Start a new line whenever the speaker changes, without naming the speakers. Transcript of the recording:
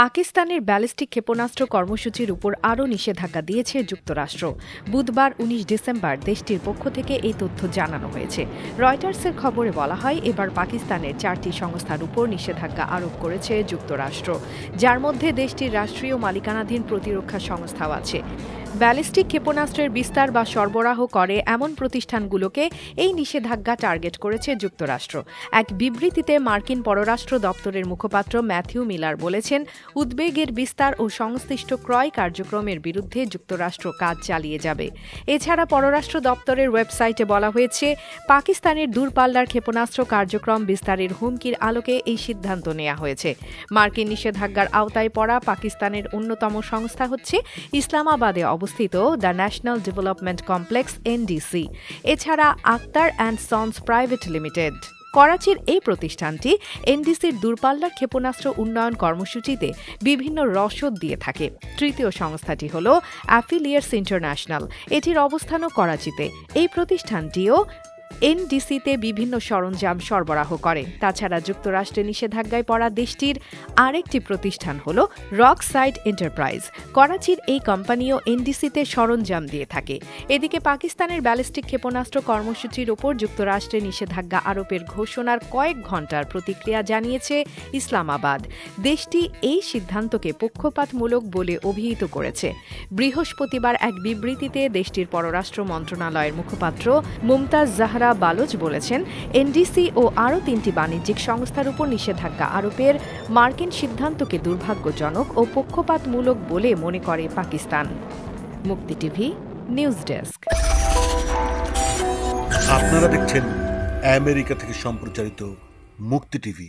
পাকিস্তানের ব্যালিস্টিক ক্ষেপণাস্ত্র কর্মসূচির উপর আরও নিষেধাজ্ঞা দিয়েছে যুক্তরাষ্ট্র। বুধবার উনিশ ডিসেম্বর দেশটির পক্ষ থেকে এই তথ্য জানানো হয়েছে। রয়টার্সের খবরে বলা হয়, এবার পাকিস্তানের চারটি সংস্থার উপর নিষেধাজ্ঞা আরোপ করেছে যুক্তরাষ্ট্র, যার মধ্যে দেশটির রাষ্ট্রীয় মালিকানাধীন প্রতিরক্ষা সংস্থাও আছে। ব্যালিস্টিক ক্ষেপণাস্ত্রের বিস্তার বা সরবরাহ করে এমন প্রতিষ্ঠানগুলোকে এই নিষেধাজ্ঞা টার্গেট করেছে যুক্তরাষ্ট্র। এক বিবৃতিতে মার্কিন পররাষ্ট্র দপ্তরের মুখপাত্র ম্যাথিউ মিলার বলেছেন উদ্বেগের বিস্তার ও সংশ্লিষ্ট ক্রয় কার্যক্রমের বিরুদ্ধে যুক্তরাষ্ট্র কাজ চালিয়ে যাবে। এছাড়া পররাষ্ট্র দপ্তরের ওয়েবসাইটে বলা হয়েছে, পাকিস্তানের দূরপাল্লার ক্ষেপণাস্ত্র কার্যক্রম বিস্তারের হুমকির আলোকে এই সিদ্ধান্ত নেওয়া হয়েছে। মার্কিন নিষেধাজ্ঞার আওতায় পড়া পাকিস্তানের অন্যতম সংস্থা হচ্ছে ইসলামাবাদে অবস্থিত the national development complex, NDC. এছাড়া Akhtar and sons private limited. করাচির এই প্রতিষ্ঠানটি এনডিসির দূরপাল্লার ক্ষেপণাস্ত্র উন্নয়ন কর্মসূচিতে বিভিন্ন রসদ দিয়ে থাকে। তৃতীয় সংস্থাটি হল অ্যাফিলিয়ার্স ইন্টারন্যাশনাল এটির অবস্থানও করাচিতে। এই প্রতিষ্ঠানটিও এনডিসিতে বিভিন্ন সরঞ্জাম সরবরাহ করে। তাছাড়া যুক্তরাষ্ট্রে নিষেধাজ্ঞায় পড়া দেশটির আরেকটি প্রতিষ্ঠান হল রক সাইড এন্টারপ্রাইজ। করাচির এই কোম্পানিও এনডিসিতে সরঞ্জাম দিয়ে থাকে। এদিকে পাকিস্তানের ব্যালিস্টিক ক্ষেপণাস্ত্র কর্মসূচির ওপর যুক্তরাষ্ট্রে নিষেধাজ্ঞা আরোপের ঘোষণার কয়েক ঘণ্টার প্রতিক্রিয়া জানিয়েছে ইসলামাবাদ। দেশটি এই সিদ্ধান্তকে পক্ষপাতমূলক বলে অভিহিত করেছে। বৃহস্পতিবার এক বিবৃতিতে দেশটির পররাষ্ট্র মন্ত্রণালয়ের মুখপাত্র মুমতাজ জাহরা বালোচ বলেছেন, এনডিসি ও আরও তিনটি বাণিজ্যিক সংস্থার উপর নিষেধাজ্ঞা আরোপের মার্কিন সিদ্ধান্তকে দুর্ভাগ্যজনক ও পক্ষপাতমূলক বলে মনে করে পাকিস্তান। মুক্তি টিভি, নিউজ ডেস্ক।
আপনারা দেখছেন আমেরিকা থেকে সম্প্রচারিত মুক্তি টিভি।